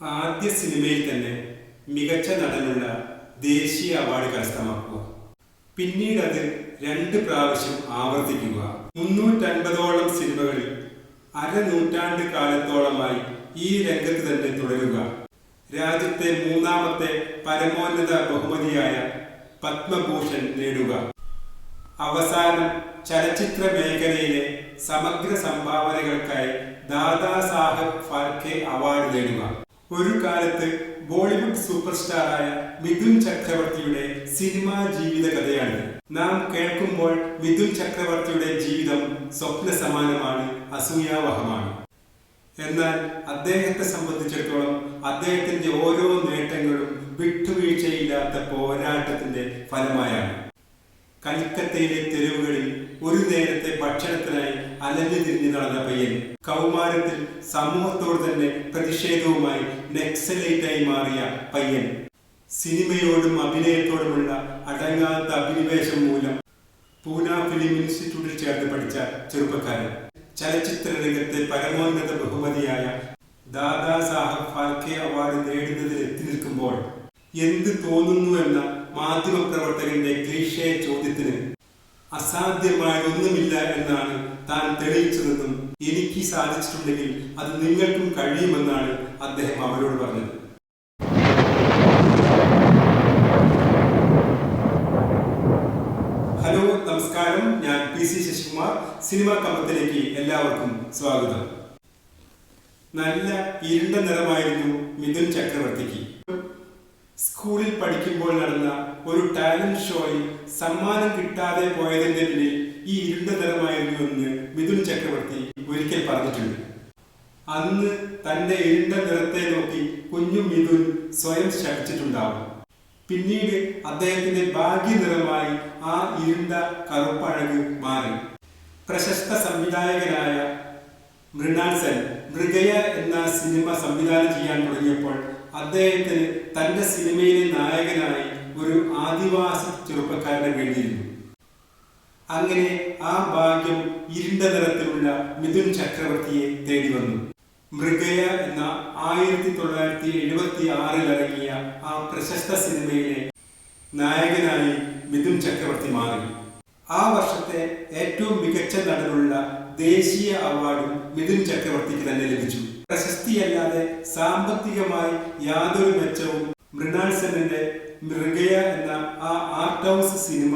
ആദ്യ സിനിമയിൽ തന്നെ മികച്ച നടനുള്ള ദേശീയ അവാർഡ് കരസ്ഥമാക്കുക. പിന്നീട് അത് രണ്ട് പ്രാവശ്യം ആവർത്തിക്കുക. മുന്നൂറ്റൻപതോളം സിനിമകളിൽ അരനൂറ്റാണ്ട് കാലത്തോളമായി ഈ രംഗത്ത് തന്നെ തുടരുക. രാജ്യത്തെ മൂന്നാമത്തെ പരമോന്നത ബഹുമതിയായ പത്മഭൂഷൺ നേടുക. അവസാനം ചലച്ചിത്ര മേഖലയിലെ സമഗ്ര സംഭാവനകൾക്കായി ദാദാ സാഹബ് ഫാൽക്കെ അവാർഡ് നേടുക. ഒരു കാലത്ത് ബോളിവുഡ് സൂപ്പർ സ്റ്റാറായ മിഥുൻ ചക്രവർത്തിയുടെ സിനിമാ ജീവിത കഥയാണ് നാം കേൾക്കുമ്പോൾ മിഥുൻ ചക്രവർത്തിയുടെ ജീവിതം സ്വപ്ന സമാനമാണ് അസൂയാവഹമാണ്. എന്നാൽ അദ്ദേഹത്തെ സംബന്ധിച്ചിടത്തോളം അദ്ദേഹത്തിന്റെ ഓരോ നേട്ടങ്ങളും വിട്ടുവീഴ്ചയില്ലാത്ത പോരാട്ടത്തിന്റെ ഫലമായാണ്. കൽക്കത്തയിലെ തെരുവുകളിൽ ഒരു നേരത്തെ ഭക്ഷണത്തിനായി അലഞ്ഞു തിരിഞ്ഞു നടന്ന പയ്യൻ കൗമാരത്തിൽ സമൂഹത്തോട് തന്നെ പ്രതിഷേധവുമായി നെക്സലേറ്റായി മാറിയ പയ്യൻ. സിനിമയോടും അഭിനയത്തോടുമുള്ള അടങ്ങാത്ത അഭിനിവേശം മൂലം പൂന ഫിലിം ഇൻസ്റ്റിറ്റ്യൂട്ടിൽ ചേർന്ന് പഠിച്ച ചെറുപ്പക്കാരൻ. ചലച്ചിത്ര രംഗത്തെ പരമോന്നത ബഹുമതിയായ ദാദാ സാഹബ് ഫാൽക്കെ അവാർഡ് നേടുന്നതിൽ എത്തി നിൽക്കുമ്പോൾ എന്ത് തോന്നുന്നു എന്ന മാധ്യമപ്രവർത്തകന്റെ ക്ലീഷേ ചോദ്യത്തിന് അസാധ്യമായൊന്നുമില്ല എന്നാണ് താൻ തെളിയിച്ചതെന്നും എനിക്ക് സാധിച്ചിട്ടുണ്ടെങ്കിൽ അത് നിങ്ങൾക്കും കഴിയുമെന്നാണ് അദ്ദേഹം അവരോട് പറഞ്ഞത്. ഹലോ നമസ്കാരം. ഞാൻ പി സി ശശികുമാർ. സിനിമ കമ്പത്തിലേക്ക് എല്ലാവർക്കും സ്വാഗതം. നല്ല ഇരുണ്ട നിറമായിരുന്നു മിഥുൻ ചക്രവർത്തിക്ക്. സ്കൂളിൽ പഠിക്കുമ്പോൾ നടന്ന ഒരു ടാലന്റ് ഷോയിൽ സമ്മാനം കിട്ടാതെ പോയതിന്റെ പിന്നിൽ ഈ ഇരുണ്ട നിറമായിരുന്നു എന്ന് മിഥുൻ ചക്രവർത്തി ഒരിക്കൽ പറഞ്ഞിട്ടുണ്ട്. അന്ന് തന്റെ ഇരുണ്ട നിറത്തെ നോക്കി കുഞ്ഞു മിഥുൻ സ്വയം ശപിച്ചിട്ടുണ്ടാവും പിന്നീട് അദ്ദേഹത്തിന്റെ ഭാഗ്യ നിറമായി ആ ഇരുണ്ട കറുപ്പഴക് മാറി. പ്രശസ്ത സംവിധായകനായ മൃണാൾ മൃഗയ എന്ന സിനിമ സംവിധാനം ചെയ്യാൻ തുടങ്ങിയപ്പോൾ അദ്ദേഹത്തിന് തന്റെ സിനിമയിലെ നായകനായി ഒരു ആദിവാസി ചെറുപ്പക്കാരുടെ വീടിയിരുന്നു അങ്ങനെ ആ ഭാഗ്യം ഇരുണ്ട നിറത്തിലുള്ള മിഥുൻ ചക്രവർത്തിയെ തേടി വന്നു. മൃഗയ എന്ന ആയിരത്തി തൊള്ളായിരത്തി എഴുപത്തി ആറിൽ ഇറങ്ങിയ ആ പ്രശസ്ത സിനിമയിലെ നായകനായി മിഥുൻ ചക്രവർത്തി മാറി. ആ വർഷത്തെ ഏറ്റവും മികച്ച നടനുള്ള ദേശീയ അവാർഡും മിഥുൻ ചക്രവർത്തിക്ക് തന്നെ ലഭിച്ചു. പ്രശസ്തിയല്ലാതെ സാമ്പത്തികമായി യാതൊരു മെച്ചവും സെന്നിന്റെ മൃഗയ എന്ന ആ ആർട്ട് ഹൗസ് സിനിമ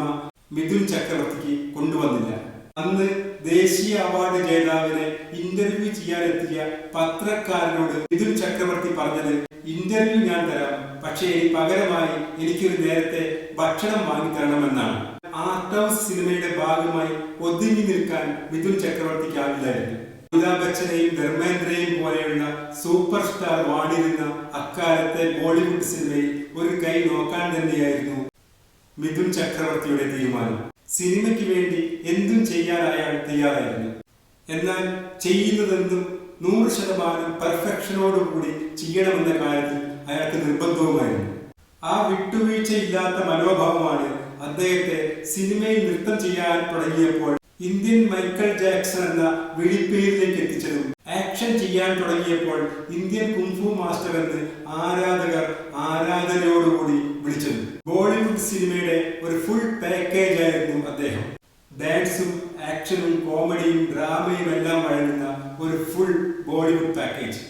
മിഥുൻ ചക്രവർത്തിക്ക് കൊണ്ടുവന്നില്ല. അന്ന് ദേശീയ അവാർഡ് ജേതാവിനെ ഇന്റർവ്യൂ ചെയ്യാനെത്തിയ പത്രക്കാരനോട് മിഥുൻ ചക്രവർത്തി പറഞ്ഞത് ഇന്റർവ്യൂ ഞാൻ തരാം. പക്ഷേ പകരമായി എനിക്കൊരു നേരത്തെ ഭക്ഷണം വാങ്ങിത്തരണമെന്നാണ്. ആർട്ട് ഹൗസ് സിനിമയുടെ ഭാഗമായി ഒതുങ്ങി നിൽക്കാൻ മിഥുൻ ചക്രവർത്തിക്ക് ആവില്ലായിരുന്നു അമിതാഭ് ബച്ചനെയും ധർമ്മേന്ദ്രയും പോലെയുള്ള സൂപ്പർ സ്റ്റാർ വാണിരുന്ന അക്കാലത്തെ ബോളിവുഡ് സിനിമയിൽ ഒരു കൈ നോക്കാൻ തന്നെയായിരുന്നു മിഥുൻ ചക്രവർത്തിയുടെ തീരുമാനം. സിനിമയ്ക്ക് വേണ്ടി എന്തും ചെയ്യാൻ അയാൾ തയ്യാറായിരുന്നു. എന്നാൽ ചെയ്യുന്നതെന്തും നൂറ് ശതമാനം പെർഫെക്ഷനോടുകൂടി ചെയ്യണമെന്ന കാര്യത്തിൽ അയാൾക്ക് നിർബന്ധവുമായിരുന്നു. ആ വിട്ടുവീഴ്ചയില്ലാത്ത മനോഭാവമാണ് അദ്ദേഹത്തെ സിനിമയിൽ നൃത്തം ചെയ്യാൻ തുടങ്ങിയപ്പോൾ ഇന്ത്യൻ മൈക്കൽ ജാക്സൺ എന്ന വിളിപ്പേരിലേക്ക് എത്തിച്ചതും. ആക്ഷൻ ചെയ്യാൻ തുടങ്ങിയപ്പോൾ ഇന്ത്യൻ കുംഫു മാസ്റ്റർ എന്ന് ആരാധകർ ആരാധനയോടുകൂടി വിളിച്ചത്. ബോളിവുഡ് സിനിമയുടെ ഒരു ഫുൾ പാക്കേജ് ആയിരുന്നു അദ്ദേഹം. ഡാൻസും ആക്ഷനും കോമഡിയും ഡ്രാമയും എല്ലാം വഴങ്ങുന്ന ഒരു ഫുൾ ബോളിവുഡ് പാക്കേജ്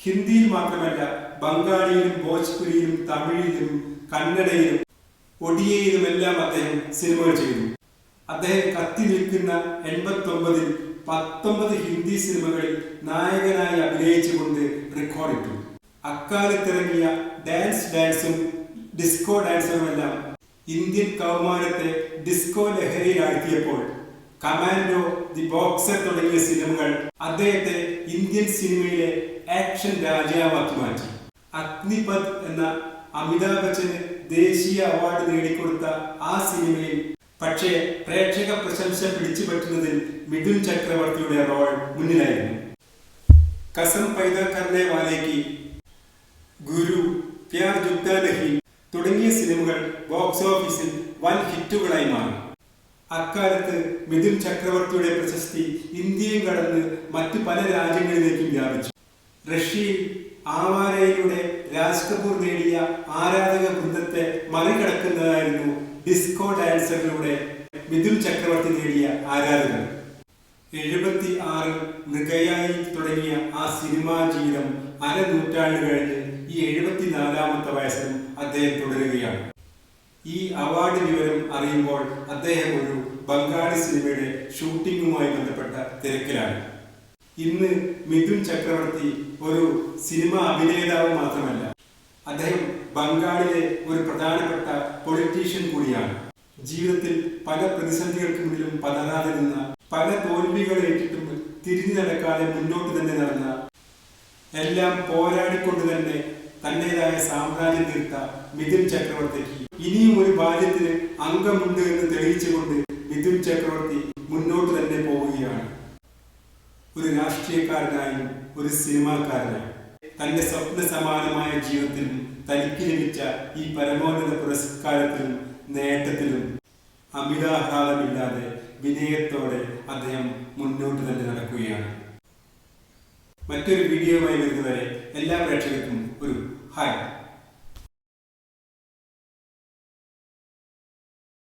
ഹിന്ദിയിൽ മാത്രമല്ല ബംഗാളിയിലും ഭോജ്പുരിയിലും തമിഴിലും കന്നഡയിലും ഒഡിയയിലുമെല്ലാം അദ്ദേഹം സിനിമകൾ ചെയ്തു. അദ്ദേഹം കത്തി നിൽക്കുന്ന എൺപത്തി ഒമ്പതിൽ പത്തൊമ്പത് ഹിന്ദി സിനിമകളിൽ നായകനായി അഭിനയിച്ചുകൊണ്ട് റെക്കോർഡിട്ടു. അക്കാലത്തിറങ്ങിയ ഡാൻസ് ഡാൻസും ഡിസ്കോ ഡാൻസുമെല്ലാം ഇന്ത്യൻ കൗമാരത്തെ ഡിസ്കോ ലഹരിയിലാഴ്ത്തിയപ്പോൾ കമാൻഡോ ദി ബോക്സർ തുടങ്ങിയ സിനിമകൾ അദ്ദേഹത്തെ ഇന്ത്യൻ സിനിമയിലെ ആക്ഷൻ രാജാവാക്കി മാറ്റി. അഗ്നിപത് എന്ന അമിതാഭ് ബച്ചന് ദേശീയ അവാർഡ് നേടിക്കൊടുത്ത ആ സിനിമയിൽ പക്ഷേ പ്രേക്ഷക പ്രശംസ പിടിച്ചു പറ്റുന്നതിൽ മിഥുൻ ചക്രവർത്തിയുടെ റോൾ മുന്നിലായിരുന്നു. കസം പൈതൽക്കറിനെ വാലേക്ക് ഗുരു പ്യാർ ജുഗ്ദാലഹി തുടങ്ങിയ സിനിമകൾ ബോക്സ് ഓഫീസിൽ വൻ ഹിറ്റുകളായി മാറി. അക്കാലത്ത് മിഥുൻ ചക്രവർത്തിയുടെ പ്രശസ്തി ഇന്ത്യയും കടന്ന് മറ്റു പല രാജ്യങ്ങളിലേക്കും വ്യാപിച്ചു. റഷ്യയിൽ ആവാരയിലൂടെ രാജ് കപൂർ നേടിയ ആരാധക വൃന്ദത്തെ മറികടക്കുന്നതായിരുന്നു ഡിസ്കോ ഡാൻസറിലൂടെ മിഥുൻ ചക്രവർത്തി നേടിയ ആരാധകർ. എഴുപത്തി ആറ് മൃഗയായി തുടങ്ങിയ ആ സിനിമാ ജീവിതം അരനൂറ്റാണ്ട് കഴിഞ്ഞ് ഈ എഴുപത്തിനാലാമത്തെ വയസ്സിലും അദ്ദേഹം തുടരുകയാണ്. ഈ അവാർഡ് വിവരം അറിയുമ്പോൾ അദ്ദേഹം ഒരു ബംഗാളി സിനിമയുടെ ഷൂട്ടിങ്ങുമായി ബന്ധപ്പെട്ട തിരക്കിലാണ്. ഇന്ന് മിഥുൻ ചക്രവർത്തി ഒരു സിനിമ അഭിനേതാവ് മാത്രമല്ല അദ്ദേഹം ബംഗാളിലെ ഒരു പ്രധാനപ്പെട്ട പൊളിറ്റീഷ്യൻ കൂടിയാണ്. ജീവിതത്തിൽ പല പ്രതിസന്ധികൾക്ക് മുന്നിലും പതരാതെ നിന്ന പല തോൽവികൾ ഏറ്റിട്ടും തിരിഞ്ഞു നടക്കാതെ മുന്നോട്ട് തന്നെ നടന്ന എല്ലാം പോരാടിക്കൊണ്ട് തന്നെ തന്റേതായ സാമ്രാജ്യം തീർത്ത മിഥുൻ ചക്രവർത്തിക്ക് ഇനിയും ഒരു ബാല്യത്തിന് അംഗമുണ്ട് എന്ന് തെളിയിച്ചുകൊണ്ട് മിഥുൻ ചക്രവർത്തി മുന്നോട്ട് തന്നെ പോവുകയാണ്. ഒരു രാഷ്ട്രീയക്കാരനായും ഒരു സിനിമാക്കാരനായും. തന്റെ സ്വപ്ന സമാനമായ ജീവിതത്തിലും തനിക്ക് ലഭിച്ച ഈ പരമോന്നത പുരസ്കാരത്തിലും നേട്ടത്തിലും അമിതാഹ്ലാദമില്ലാതെ വിനയത്തോടെ അദ്ദേഹം മുന്നോട്ട് തന്നെ നടക്കുകയാണ്. മറ്റൊരു വീഡിയോയുമായി വരുന്നവരെ എല്ലാ പ്രേക്ഷകർക്കും ഒരു ഹായ്